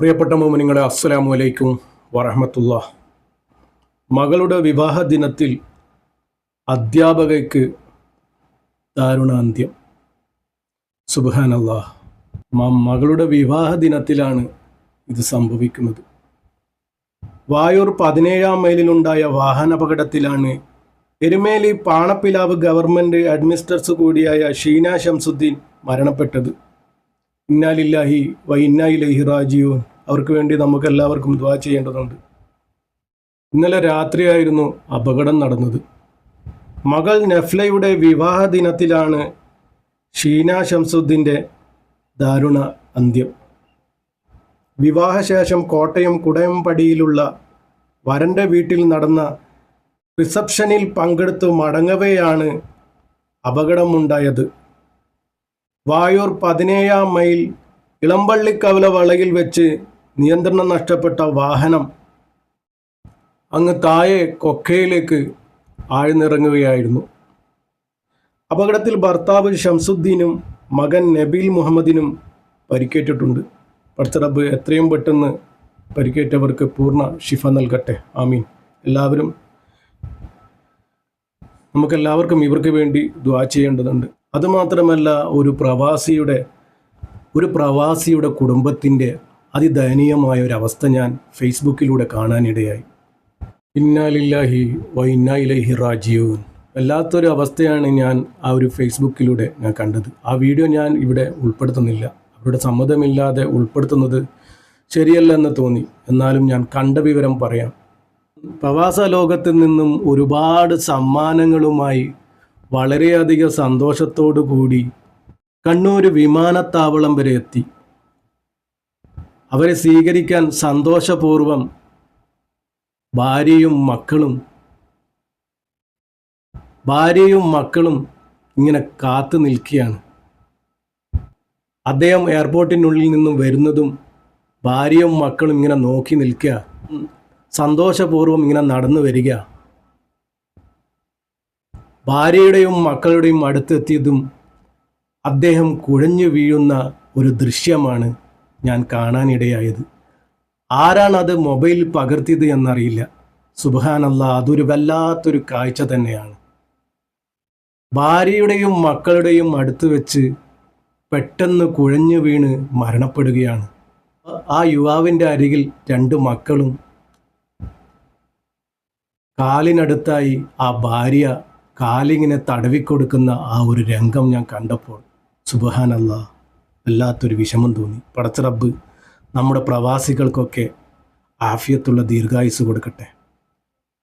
പ്രിയപ്പെട്ട മോമിനിങ്ങളെ അസ്സലാമു അലൈക്കും വറഹമത്തുള്ള. മകളുടെ വിവാഹ ദിനത്തിൽ അധ്യാപകയ്ക്ക് ദാരുണാന്ത്യം. സുബാനല്ലാ മകളുടെ വിവാഹ ദിനത്തിലാണ് ഇത് സംഭവിക്കുന്നത്. വായൂർ പതിനേഴാം മൈലിലുണ്ടായ വാഹനാപകടത്തിലാണ് എരുമേലി പാണപ്പിലാവ് ഗവൺമെന്റ് അഡ്മിനിസ്ട്രേറ്റർ കൂടിയായ ഷീന ഷംസുദ്ദീൻ മരണപ്പെട്ടത്. ഇന്നാലില്ലാഹി വ ഇന്നായിലഹി റാജിയൂൻ അവർക്ക് വേണ്ടി നമുക്ക് എല്ലാവർക്കും ദ്വാ ചെയ്യേണ്ടതുണ്ട്. ഇന്നലെ രാത്രിയായിരുന്നു അപകടം നടന്നത്. മകൾ നഫ്ലയുടെ വിവാഹ ദിനത്തിലാണ് ഷീന ഷംസുദ്ദീന്റെ ദാരുണ അന്ത്യം. വിവാഹശേഷം കോട്ടയം കുടയംപടിയിലുള്ള വരന്റെ വീട്ടിൽ നടന്ന റിസപ്ഷനിൽ പങ്കെടുത്തു മടങ്ങവെയാണ് അപകടമുണ്ടായത്. വായൂർ പതിനേഴാം മൈൽ ഇളമ്പള്ളിക്കവല വളയിൽ വെച്ച് നിയന്ത്രണം നഷ്ടപ്പെട്ട വാഹനം അങ്ങ് താഴെ കൊക്കയിലേക്ക് ആഴ്ന്നിറങ്ങുകയായിരുന്നു. അപകടത്തിൽ ഭർത്താവ് ഷംസുദ്ദീനും മകൻ നബീൽ മുഹമ്മദിനും പരിക്കേറ്റിട്ടുണ്ട്. പർത്തറബ് എത്രയും പെട്ടെന്ന് പരിക്കേറ്റവർക്ക് പൂർണ ശിഫ നൽകട്ടെ. ആമീൻ. എല്ലാവരും നമുക്കെല്ലാവർക്കും ഇവർക്ക് വേണ്ടി ദ്വാ ചെയ്യേണ്ടതുണ്ട്. അതുമാത്രമല്ല ഒരു പ്രവാസിയുടെ ഒരു പ്രവാസിയുടെ കുടുംബത്തിന്റെ അതിദയനീയമായ ഒരു അവസ്ഥ ഞാൻ ഫേസ്ബുക്കിലൂടെ കാണാനിടയായി. ഇന്നാലില്ലാഹി വ റാജീവൻ വല്ലാത്തൊരു അവസ്ഥയാണ് ഞാൻ ആ ഒരു ഫേസ്ബുക്കിലൂടെ ഞാൻ കണ്ടത്. ആ വീഡിയോ ഞാൻ ഇവിടെ ഉൾപ്പെടുത്തുന്നില്ല. അവരുടെ സമ്മതമില്ലാതെ ഉൾപ്പെടുത്തുന്നത് ശരിയല്ല എന്ന് തോന്നി. എന്നാലും ഞാൻ കണ്ട വിവരം പറയാം. പ്രവാസ ലോകത്തിൽ നിന്നും ഒരുപാട് സമ്മാനങ്ങളുമായി വളരെയധികം സന്തോഷത്തോടു കൂടി കണ്ണൂർ വിമാനത്താവളം വരെ എത്തി. അവരെ സ്വീകരിക്കാൻ സന്തോഷപൂർവം ഭാര്യയും മക്കളും ഭാര്യയും മക്കളും ഇങ്ങനെ കാത്തു നിൽക്കുകയാണ്. അദ്ദേഹം എയർപോർട്ടിനുള്ളിൽ നിന്നും വരുന്നതും ഭാര്യയും മക്കളും ഇങ്ങനെ നോക്കി നിൽക്കുക. സന്തോഷപൂർവം ഇങ്ങനെ നടന്നു വരിക. ഭാര്യയുടെയും മക്കളുടെയും അടുത്തെത്തിയതും അദ്ദേഹം കുഴഞ്ഞു വീഴുന്ന ഒരു ദൃശ്യമാണ് ഞാൻ കാണാനിടയായത്. ആരാണത് മൊബൈൽ പകർത്തിയത് എന്നറിയില്ല. സുബാനല്ല അതൊരു വല്ലാത്തൊരു കാഴ്ച തന്നെയാണ്. ഭാര്യയുടെയും മക്കളുടെയും അടുത്ത് വെച്ച് പെട്ടെന്ന് കുഴഞ്ഞു വീണ് മരണപ്പെടുകയാണ്. ആ യുവാവിന്റെ അരികിൽ രണ്ട് മക്കളും കാലിനടുത്തായി ആ ഭാര്യ കാലിങ്ങനെ തടവിക്കൊടുക്കുന്ന ആ ഒരു രംഗം ഞാൻ കണ്ടപ്പോൾ സുബഹാനല്ല വല്ലാത്തൊരു വിഷമം തോന്നി. പടച്ചറബ് നമ്മുടെ പ്രവാസികൾക്കൊക്കെ ആഫിയത്തുള്ള ദീർഘായുസ് കൊടുക്കട്ടെ.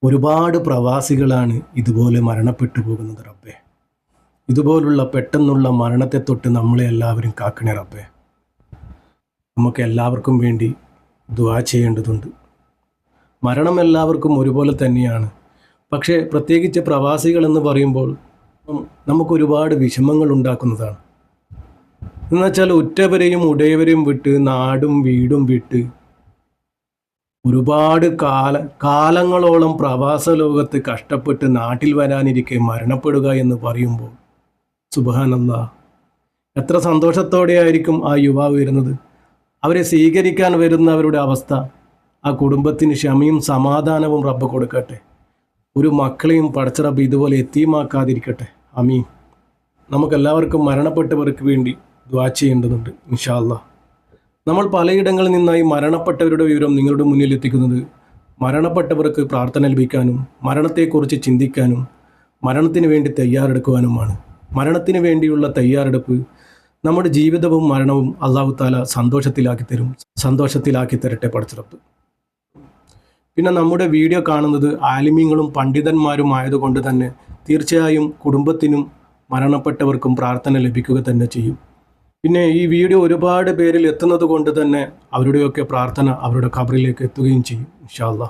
ഒരുപാട് പ്രവാസികളാണ് ഇതുപോലെ മരണപ്പെട്ടു പോകുന്നത് റബ്ബേ. ഇതുപോലുള്ള പെട്ടെന്നുള്ള മരണത്തെ തൊട്ട് നമ്മളെ എല്ലാവരും കാക്കണേ റബ്ബേ. നമുക്ക് എല്ലാവർക്കും വേണ്ടി ദുആ ചെയ്യേണ്ടതുണ്ട്. മരണം എല്ലാവർക്കും ഒരുപോലെ തന്നെയാണ്. പക്ഷേ പ്രത്യേകിച്ച് പ്രവാസികൾ എന്ന് പറയുമ്പോൾ നമുക്കൊരുപാട് വിഷമങ്ങൾ ഉണ്ടാക്കുന്നതാണ്. എന്നുവെച്ചാൽ ഉറ്റവരെയും ഉടയവരെയും വിട്ട് നാടും വീടും വിട്ട് ഒരുപാട് കാല കാലങ്ങളോളം പ്രവാസ ലോകത്ത് കഷ്ടപ്പെട്ട് നാട്ടിൽ വരാനിരിക്കെ മരണപ്പെടുക എന്ന് പറയുമ്പോൾ സുബാനന്ദ എത്ര സന്തോഷത്തോടെയായിരിക്കും ആ യുവാവ് വരുന്നത്. അവരെ സ്വീകരിക്കാൻ വരുന്നവരുടെ അവസ്ഥ ആ കുടുംബത്തിന് ക്ഷമയും സമാധാനവും റബ്ബ് കൊടുക്കട്ടെ. ഒരു മക്കളെയും പടച്ചറബ് ഇതുപോലെ എത്തിയുമാക്കാതിരിക്കട്ടെ. അമീൻ നമുക്കെല്ലാവർക്കും മരണപ്പെട്ടവർക്ക് വേണ്ടി ദ്വാ ചെയ്യേണ്ടതുണ്ട് ഇൻഷാല്ല നമ്മൾ പലയിടങ്ങളിൽ നിന്നായി മരണപ്പെട്ടവരുടെ വിവരം നിങ്ങളുടെ മുന്നിൽ എത്തിക്കുന്നത് മരണപ്പെട്ടവർക്ക് പ്രാർത്ഥന ലഭിക്കാനും മരണത്തെക്കുറിച്ച് ചിന്തിക്കാനും മരണത്തിന് വേണ്ടി തയ്യാറെടുക്കുവാനുമാണ്. മരണത്തിന് വേണ്ടിയുള്ള തയ്യാറെടുപ്പ് നമ്മുടെ ജീവിതവും മരണവും അള്ളാഹു താല സന്തോഷത്തിലാക്കി തരും സന്തോഷത്തിലാക്കി തരട്ടെ പഠിച്ചിറപ്പ് പിന്നെ നമ്മുടെ വീഡിയോ കാണുന്നത് ആലിമ്യങ്ങളും പണ്ഡിതന്മാരും ആയതുകൊണ്ട് തന്നെ തീർച്ചയായും കുടുംബത്തിനും മരണപ്പെട്ടവർക്കും പ്രാർത്ഥന ലഭിക്കുക തന്നെ ചെയ്യും. പിന്നെ ഈ വീഡിയോ ഒരുപാട് പേരിൽ എത്തുന്നത് കൊണ്ട് തന്നെ അവരുടെയൊക്കെ പ്രാർത്ഥന അവരുടെ ഖബറിലേക്ക് എത്തുകയും ചെയ്യും ഇൻഷാല്ലാ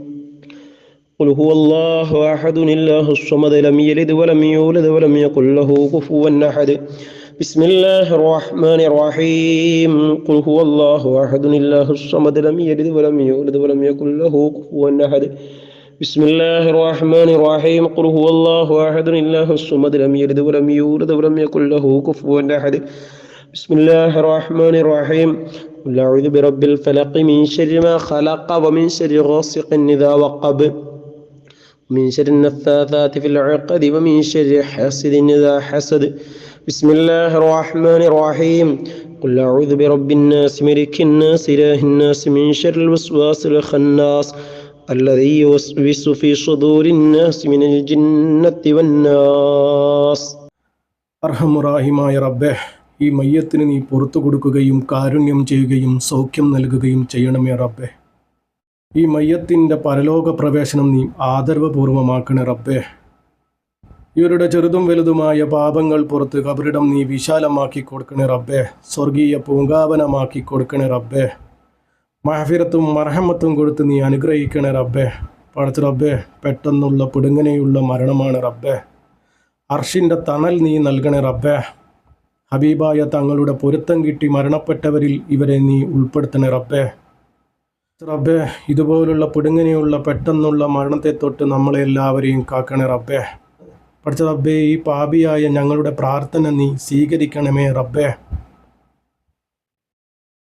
قل هو الله أحد الله الصمد لم يلد ولم يولد ولم يكن له كفوا أحد. بسم الله الرحمن الرحيم. قل هو الله أحد الله الصمد لم يلد ولم يولد ولم يكن له كفوا أحد. بسم الله الرحمن الرحيم. قل هو الله أحد الله الصمد لم يلد ولم يولد ولم يكن له كفوا أحد. بسم الله الرحمن الرحيم. قل أعوذ برب الفلق من شر ما خلق ومن شر غاسق إذا وقب. من شر النفاثات في العقد ومن شر حاسد إذا حسد بسم الله الرحمن الرحيم قل أعوذ برب الناس ملك الناس إله الناس من شر الوسواس الخناس الذي يوسوس في صدور الناس من الجنة والناس അർഹമുറാഹിമായ റബ്ബെ ഈ മയ്യത്തിന് നീ പുറത്തു കൊടുക്കുകയും കാരുണ്യം ചെയ്യുകയും സൗഖ്യം നൽകുകയും ചെയ്യണമേ റബ്ബെ ഈ മയ്യത്തിന്റെ പരലോക പ്രവേശനം നീ ആദരവപൂർവമാക്കണേ റബ്ബേ. ഇവരുടെ ചെറുതും വലുതുമായ പാപങ്ങൾ പുറത്ത് കബറിടം നീ വിശാലമാക്കി കൊടുക്കണേ റബ്ബേ. സ്വർഗീയ പൂങ്കാവനമാക്കി കൊടുക്കണേ റബ്ബേ. മഹഫിരത്തും മർഹമത്തും കൊടുത്ത് നീ അനുഗ്രഹിക്കണേ റബ്ബേ. പടച്ച് റബ്ബേ പെട്ടെന്നുള്ള പിടുങ്ങനെയുള്ള മരണമാണ് റബ്ബേ. അർഷിന്റെ തണൽ നീ നൽകണേ റബ്ബേ. ഹബീബായ തങ്ങളുടെ പൊരുത്തം കിട്ടി മരണപ്പെട്ടവരിൽ ഇവരെ നീ ഉൾപ്പെടുത്തണേ റബ്ബേ. റബ്ബേ ഇതുപോലുള്ള പിടുങ്ങനെയുള്ള പെട്ടെന്നുള്ള മരണത്തെ തൊട്ട് നമ്മളെല്ലാവരെയും കാക്കണേ റബ്ബെ. പഠിച്ച റബ്ബെ ഈ പാപിയായ ഞങ്ങളുടെ പ്രാർത്ഥന നീ സ്വീകരിക്കണമേ റബ്ബെ.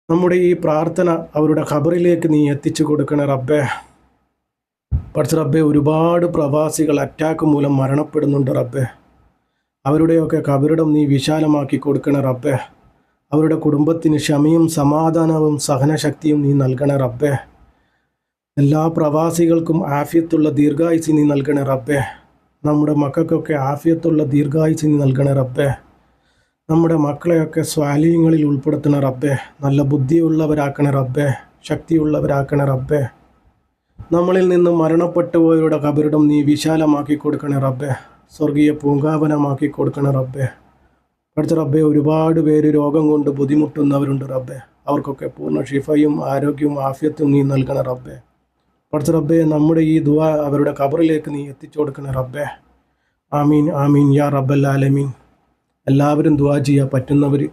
നമ്മുടെ ഈ പ്രാർത്ഥന അവരുടെ ഖബറിലേക്ക് നീ എത്തിച്ചു കൊടുക്കണേ റബ്ബെ. പഠിച്ച റബ്ബെ ഒരുപാട് പ്രവാസികൾ അറ്റാക്ക് മൂലം മരണപ്പെടുന്നുണ്ട് റബ്ബെ. അവരുടെയൊക്കെ കബറിടം നീ വിശാലമാക്കി കൊടുക്കണേ റബ്ബേ. അവരുടെ കുടുംബത്തിന് ക്ഷമയും സമാധാനവും സഹനശക്തിയും നീ നൽകണേ റബ്ബേ. എല്ലാ പ്രവാസികൾക്കും ആഫിയത്തുള്ള ദീർഘായുസ് നീ നൽകണേ റബ്ബേ. നമ്മുടെ മക്കൾക്കൊക്കെ ആഫിയത്തുള്ള ദീർഘായുസ് നീ നൽകണേ റബ്ബേ. നമ്മുടെ മക്കളെയൊക്കെ സ്വാലീയങ്ങളിൽ ഉൾപ്പെടുത്തണ റബ്ബേ. നല്ല ബുദ്ധിയുള്ളവരാക്കണ റബ്ബേ. ശക്തിയുള്ളവരാക്കണ റബ്ബേ. നമ്മളിൽ നിന്ന് മരണപ്പെട്ടു പോയവരുടെ കബരിടം നീ വിശാലമാക്കി കൊടുക്കണേ റബ്ബേ. സ്വർഗീയ പൂങ്കാവനമാക്കി കൊടുക്കണേ റബ്ബേ. പഠിച്ച റബ്ബെ ഒരുപാട് പേര് രോഗം കൊണ്ട് ബുദ്ധിമുട്ടുന്നവരുണ്ട് റബ്ബെ. അവർക്കൊക്കെ പൂർണ ഷിഫയും ആരോഗ്യവും ആഫ്യത്തും നീ നൽകണ റബ്ബെ. പഠിച്ച റബ്ബെ നമ്മുടെ ഈ ദുവ അവരുടെ കബറിലേക്ക് നീ എത്തിച്ചു കൊടുക്കണ റബ്ബെ. ആമീൻ ആമീൻ യാ റബ്ബൽ ആലമീൻ. എല്ലാവരും ദുവാ ചെയ്യാൻ പറ്റുന്നവർ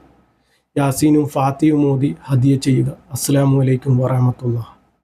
യാസീനും ഫാത്തിയും മോദി ഹദിയ ചെയ്യുക. അസ്സാം വലൈക്കും വറഹമത്തുള്ള